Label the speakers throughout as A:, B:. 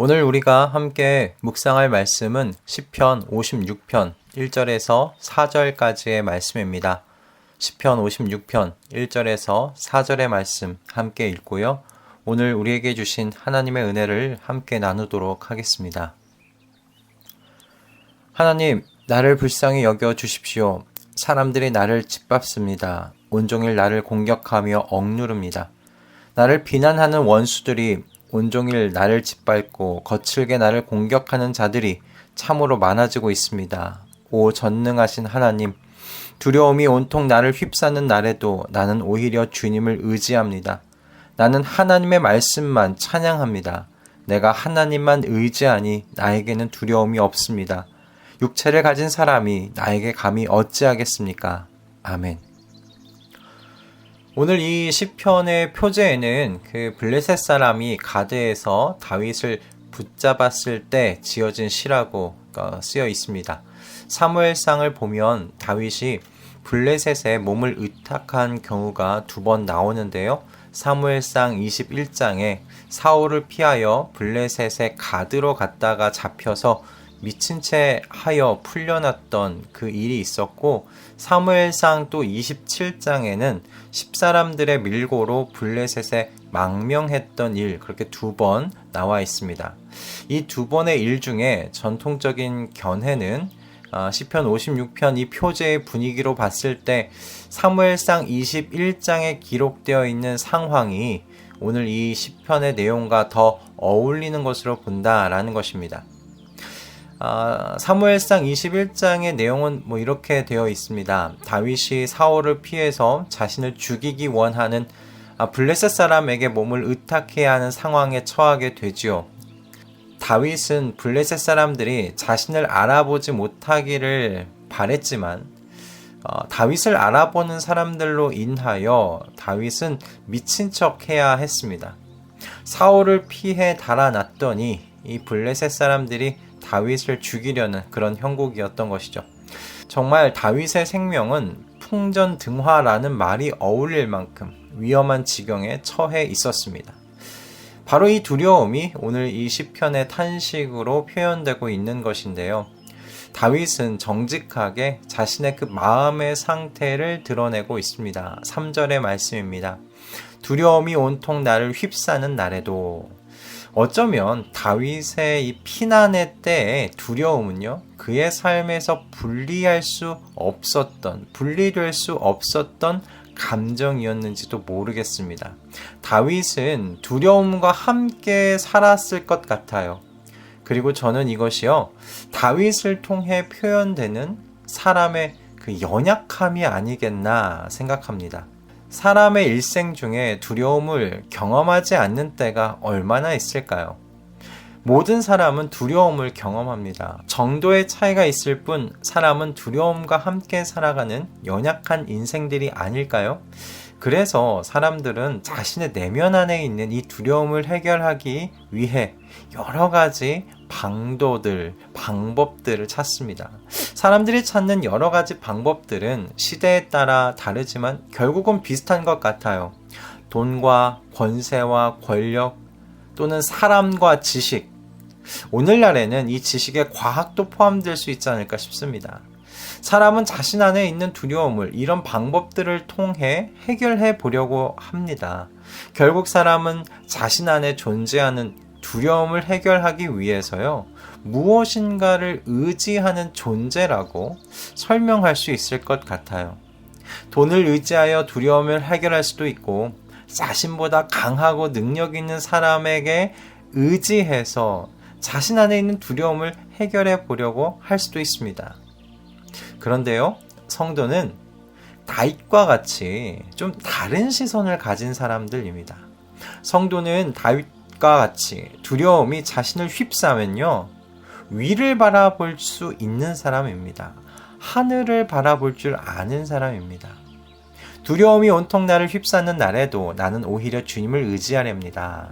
A: 오늘 우리가 함께 묵상할 말씀은 시편 56편 1절에서 4절까지의 말씀입니다. 시편 56편 1절에서 4절의 말씀 함께 읽고요. 오늘 우리에게 주신 하나님의 은혜를 함께 나누도록 하겠습니다. 하나님, 나를 불쌍히 여겨 주십시오. 사람들이 나를 짓밟습니다. 온종일 나를 공격하며 억누릅니다. 나를 비난하는 원수들이 온종일 나를 짓밟고 거칠게 나를 공격하는 자들이 참으로 많아지고 있습니다. 오 전능하신 하나님, 두려움이 온통 나를 휩싸는 날에도 나는 오히려 주님을 의지합니다. 나는 하나님의 말씀만 찬양합니다. 내가 하나님만 의지하니 나에게는 두려움이 없습니다. 육체를 가진 사람이 나에게 감히 어찌하겠습니까? 아멘. 오늘 이 시편의 표제에는 그 블레셋 사람이 가드에서 다윗을 붙잡았을 때 지어진 시라고 어, 쓰여 있습니다. 사무엘상을 보면 다윗이 블레셋에 몸을 의탁한 경우가 두 번 나오는데요. 사무엘상 21장에 사울을 피하여 블레셋의 가드로 갔다가 잡혀서 미친 채 하여 풀려났던 그 일이 있었고 사무엘상 또 27장에는 십사람들의 밀고로 블레셋에 망명했던 일 그렇게 두 번 나와 있습니다. 이 두 번의 일 중에 전통적인 견해는 아, 시편 56편 이 표제의 분위기로 봤을 때 사무엘상 21장에 기록되어 있는 상황이 오늘 이 시편의 내용과 더 어울리는 것으로 본다라는 것입니다. 아, 사무엘상 21장의 내용은 뭐 이렇게 되어 있습니다. 다윗이 사울을 피해서 자신을 죽이기 원하는 아, 블레셋 사람에게 몸을 의탁해야 하는 상황에 처하게 되지요. 다윗은 블레셋 사람들이 자신을 알아보지 못하기를 바랬지만 어, 다윗을 알아보는 사람들로 인하여 다윗은 미친 척 해야 했습니다. 사울을 피해 달아났더니 이 블레셋 사람들이 다윗을 죽이려는 그런 형국이었던 것이죠. 정말 다윗의 생명은 풍전 등화라는 말이 어울릴 만큼 위험한 지경에 처해 있었습니다. 바로 이 두려움이 오늘 이 시편의 탄식으로 표현되고 있는 것인데요. 다윗은 정직하게 자신의 그 마음의 상태를 드러내고 있습니다. 3절의 말씀입니다. 두려움이 온통 나를 휩싸는 날에도 어쩌면 다윗의 이 피난의 때의 두려움은요, 그의 삶에서 분리할 수 없었던, 분리될 수 없었던 감정이었는지도 모르겠습니다. 다윗은 두려움과 함께 살았을 것 같아요. 그리고 저는 이것이요, 다윗을 통해 표현되는 사람의 그 연약함이 아니겠나 생각합니다. 사람의 일생 중에 두려움을 경험하지 않는 때가 얼마나 있을까요? 모든 사람은 두려움을 경험합니다. 정도의 차이가 있을 뿐 사람은 두려움과 함께 살아가는 연약한 인생들이 아닐까요? 그래서 사람들은 자신의 내면 안에 있는 이 두려움을 해결하기 위해 여러 가지 방도들, 방법들을 찾습니다. 사람들이 찾는 여러 가지 방법들은 시대에 따라 다르지만 결국은 비슷한 것 같아요. 돈과 권세와 권력 또는 사람과 지식. 오늘날에는 이 지식에 과학도 포함될 수 있지 않을까 싶습니다. 사람은 자신 안에 있는 두려움을 이런 방법들을 통해 해결해 보려고 합니다. 결국 사람은 자신 안에 존재하는 두려움을 해결하기 위해서요, 무엇인가를 의지하는 존재라고 설명할 수 있을 것 같아요. 돈을 의지하여 두려움을 해결할 수도 있고, 자신보다 강하고 능력 있는 사람에게 의지해서 자신 안에 있는 두려움을 해결해 보려고 할 수도 있습니다. 그런데요, 성도는 다윗과 같이 좀 다른 시선을 가진 사람들입니다. 성도는 다윗 과 같이 두려움이 자신을 휩싸면요, 위를 바라볼 수 있는 사람입니다. 하늘을 바라볼 줄 아는 사람입니다. 두려움이 온통 나를 휩싸는 날에도 나는 오히려 주님을 의지하렵니다.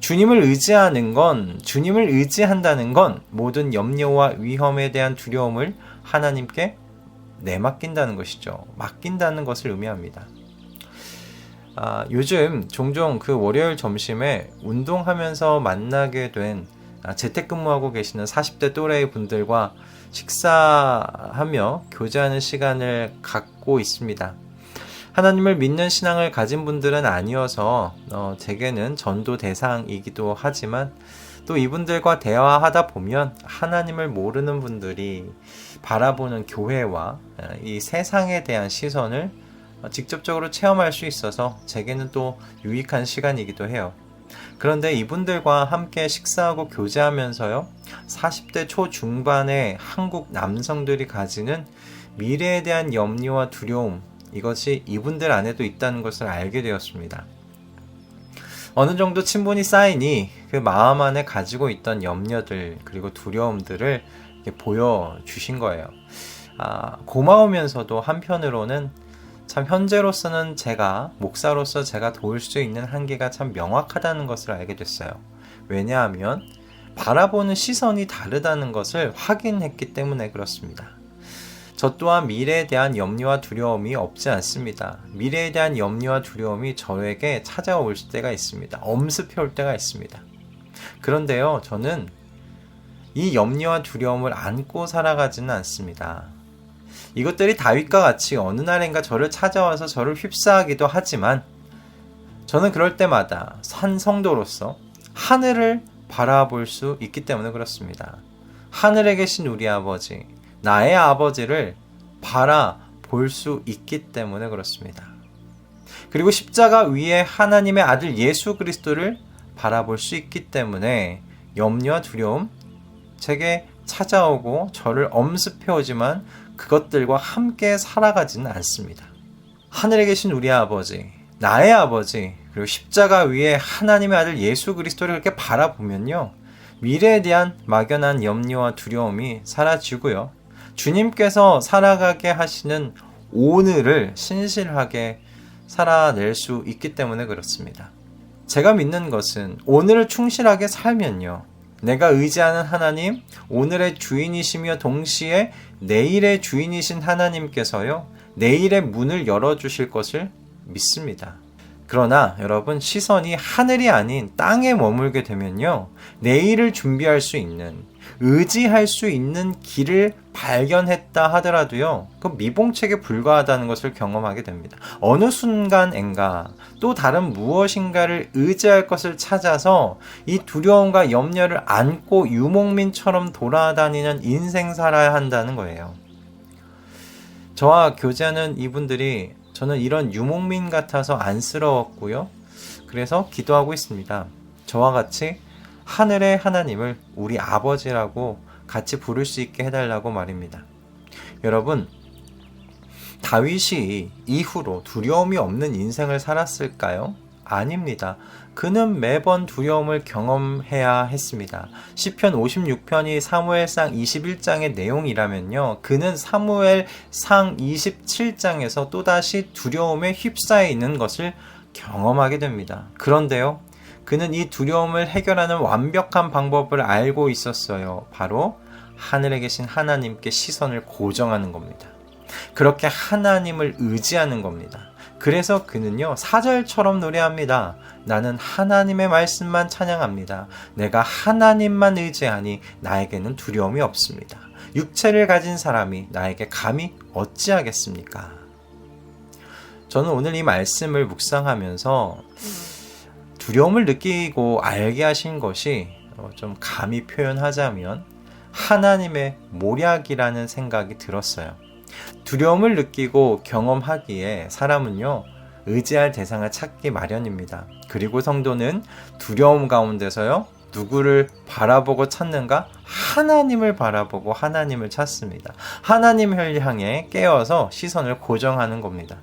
A: 주님을 의지하는 건, 주님을 의지한다는 건 모든 염려와 위험에 대한 두려움을 하나님께 내맡긴다는 것이죠. 맡긴다는 것을 의미합니다. 아, 요즘 종종 그 월요일 점심에 운동하면서 만나게 된 아, 재택근무하고 계시는 40대 또래의 분들과 식사하며 교제하는 시간을 갖고 있습니다. 하나님을 믿는 신앙을 가진 분들은 아니어서 어, 제게는 전도 대상이기도 하지만 또 이분들과 대화하다 보면 하나님을 모르는 분들이 바라보는 교회와 어, 이 세상에 대한 시선을 직접적으로 체험할 수 있어서 제게는 또 유익한 시간이기도 해요. 그런데 이분들과 함께 식사하고 교제하면서요, 40대 초중반의 한국 남성들이 가지는 미래에 대한 염려와 두려움, 이것이 이분들 안에도 있다는 것을 알게 되었습니다. 어느 정도 친분이 쌓이니 그 마음 안에 가지고 있던 염려들, 그리고 두려움들을 보여주신 거예요. 아, 고마우면서도 한편으로는 참 현재로서는 제가 목사로서 제가 도울 수 있는 한계가 참 명확하다는 것을 알게 됐어요. 왜냐하면 바라보는 시선이 다르다는 것을 확인했기 때문에 그렇습니다. 저 또한 미래에 대한 염려와 두려움이 없지 않습니다. 미래에 대한 염려와 두려움이 저에게 찾아올 때가 있습니다. 엄습해 올 때가 있습니다. 그런데요, 저는 이 염려와 두려움을 안고 살아가지는 않습니다. 이것들이 다윗과 같이 어느 날인가 저를 찾아와서 저를 휩싸기도 하지만 저는 그럴 때마다 산 성도로서 하늘을 바라볼 수 있기 때문에 그렇습니다. 하늘에 계신 우리 아버지, 나의 아버지를 바라볼 수 있기 때문에 그렇습니다. 그리고 십자가 위에 하나님의 아들 예수 그리스도를 바라볼 수 있기 때문에 염려와 두려움 제게 찾아오고 저를 엄습해 오지만 그것들과 함께 살아가지는 않습니다. 하늘에 계신 우리 아버지, 나의 아버지, 그리고 십자가 위에 하나님의 아들 예수 그리스도를 그렇게 바라보면요. 미래에 대한 막연한 염려와 두려움이 사라지고요. 주님께서 살아가게 하시는 오늘을 신실하게 살아낼 수 있기 때문에 그렇습니다. 제가 믿는 것은 오늘을 충실하게 살면요. 내가 의지하는 하나님, 오늘의 주인이시며 동시에 내일의 주인이신 하나님께서요, 내일의 문을 열어주실 것을 믿습니다. 그러나 여러분, 시선이 하늘이 아닌 땅에 머물게 되면요, 내일을 준비할 수 있는, 의지할 수 있는 길을 발견했다 하더라도요, 그 미봉책에 불과하다는 것을 경험하게 됩니다. 어느 순간엔가 또 다른 무엇인가를 의지할 것을 찾아서 이 두려움과 염려를 안고 유목민처럼 돌아다니는 인생 살아야 한다는 거예요. 저와 교제하는 이분들이 저는 이런 유목민 같아서 안쓰러웠고요. 그래서 기도하고 있습니다. 저와 같이 하늘의 하나님을 우리 아버지라고 같이 부를 수 있게 해달라고 말입니다. 여러분, 다윗이 이후로 두려움이 없는 인생을 살았을까요? 아닙니다. 그는 매번 두려움을 경험해야 했습니다. 시편 56편이 사무엘상 21장의 내용이라면요. 그는 사무엘상 27장에서 또다시 두려움에 휩싸여 있는 것을 경험하게 됩니다. 그런데요. 그는 이 두려움을 해결하는 완벽한 방법을 알고 있었어요. 바로 하늘에 계신 하나님께 시선을 고정하는 겁니다. 그렇게 하나님을 의지하는 겁니다. 그래서 그는요, 사절처럼 노래합니다. 나는 하나님의 말씀만 찬양합니다. 내가 하나님만 의지하니 나에게는 두려움이 없습니다. 육체를 가진 사람이 나에게 감히 어찌하겠습니까? 저는 오늘 이 말씀을 묵상하면서 두려움을 느끼고 알게 하신 것이 어, 좀 감히 표현하자면 하나님의 모략이라는 생각이 들었어요. 두려움을 느끼고 경험하기에 사람은요, 의지할 대상을 찾기 마련입니다. 그리고 성도는 두려움 가운데서요, 누구를 바라보고 찾는가? 하나님을 바라보고 하나님을 찾습니다. 하나님을 향해 깨어서 시선을 고정하는 겁니다.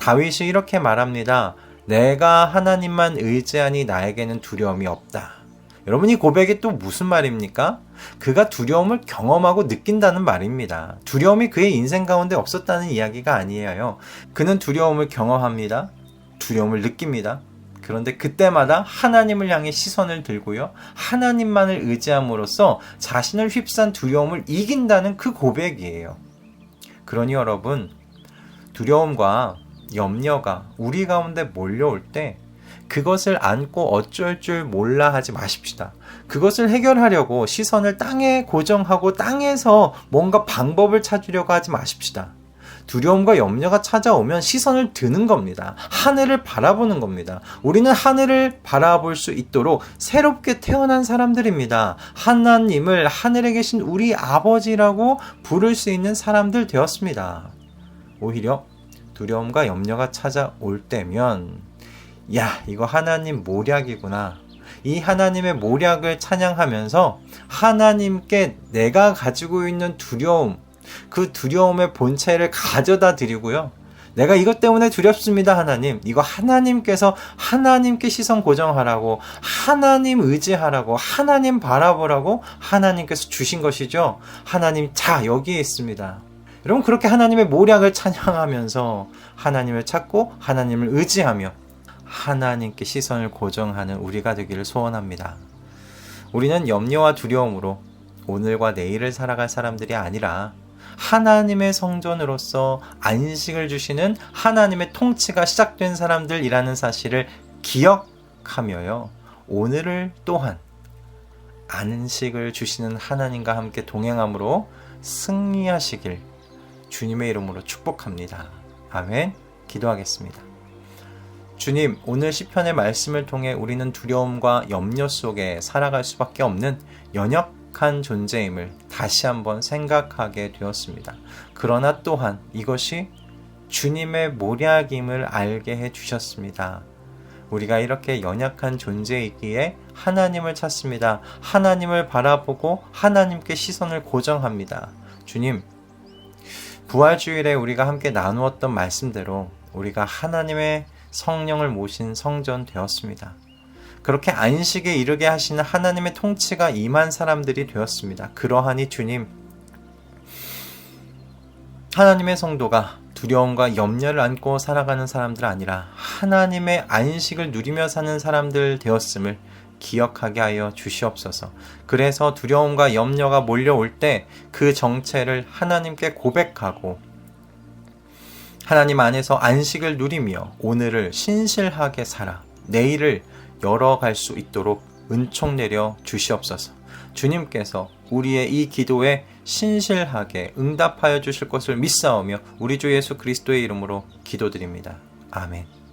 A: 다윗이 이렇게 말합니다. 내가 하나님만 의지하니 나에게는 두려움이 없다. 여러분 이 고백이 또 무슨 말입니까? 그가 두려움을 경험하고 느낀다는 말입니다. 두려움이 그의 인생 가운데 없었다는 이야기가 아니에요. 그는 두려움을 경험합니다. 두려움을 느낍니다. 그런데 그때마다 하나님을 향해 시선을 들고요. 하나님만을 의지함으로써 자신을 휩싼 두려움을 이긴다는 그 고백이에요. 그러니 여러분, 두려움과 염려가 우리 가운데 몰려올 때 그것을 안고 어쩔 줄 몰라 하지 마십시다. 그것을 해결하려고 시선을 땅에 고정하고 땅에서 뭔가 방법을 찾으려고 하지 마십시다. 두려움과 염려가 찾아오면 시선을 드는 겁니다. 하늘을 바라보는 겁니다. 우리는 하늘을 바라볼 수 있도록 새롭게 태어난 사람들입니다. 하나님을 하늘에 계신 우리 아버지라고 부를 수 있는 사람들 되었습니다. 오히려 두려움과 염려가 찾아올 때면, 야, 이거 하나님 모략이구나. 이 하나님의 모략을 찬양하면서 하나님께 내가 가지고 있는 두려움, 그 두려움의 본체를 가져다 드리고요. 내가 이것 때문에 두렵습니다, 하나님. 이거 하나님께서 하나님께 시선 고정하라고, 하나님 의지하라고, 하나님 바라보라고 하나님께서 주신 것이죠. 하나님, 자, 여기에 있습니다. 여러분, 그렇게 하나님의 모략을 찬양하면서 하나님을 찾고 하나님을 의지하며 하나님께 시선을 고정하는 우리가 되기를 소원합니다. 우리는 염려와 두려움으로 오늘과 내일을 살아갈 사람들이 아니라 하나님의 성전으로서 안식을 주시는 하나님의 통치가 시작된 사람들이라는 사실을 기억하며요. 오늘을 또한 안식을 주시는 하나님과 함께 동행함으로 승리하시길 주님의 이름으로 축복합니다. 아멘. 기도하겠습니다. 주님, 오늘 시편의 말씀을 통해 우리는 두려움과 염려 속에 살아갈 수밖에 없는 연약한 존재임을 다시 한번 생각하게 되었습니다. 그러나 또한 이것이 주님의 모략임을 알게 해 주셨습니다. 우리가 이렇게 연약한 존재이기에 하나님을 찾습니다. 하나님을 바라보고 하나님께 시선을 고정합니다. 주님, 부활주일에 우리가 함께 나누었던 말씀대로 우리가 하나님의 성령을 모신 성전 되었습니다. 그렇게 안식에 이르게 하시는 하나님의 통치가 임한 사람들이 되었습니다. 그러하니 주님, 하나님의 성도가 두려움과 염려를 안고 살아가는 사람들 아니라 하나님의 안식을 누리며 사는 사람들 되었음을 기억하게 하여 주시옵소서. 그래서 두려움과 염려가 몰려올 때 그 정체를 하나님께 고백하고 하나님 안에서 안식을 누리며 오늘을 신실하게 살아 내일을 열어갈 수 있도록 은총 내려 주시옵소서. 주님께서 우리의 이 기도에 신실하게 응답하여 주실 것을 믿사오며 우리 주 예수 그리스도의 이름으로 기도드립니다. 아멘.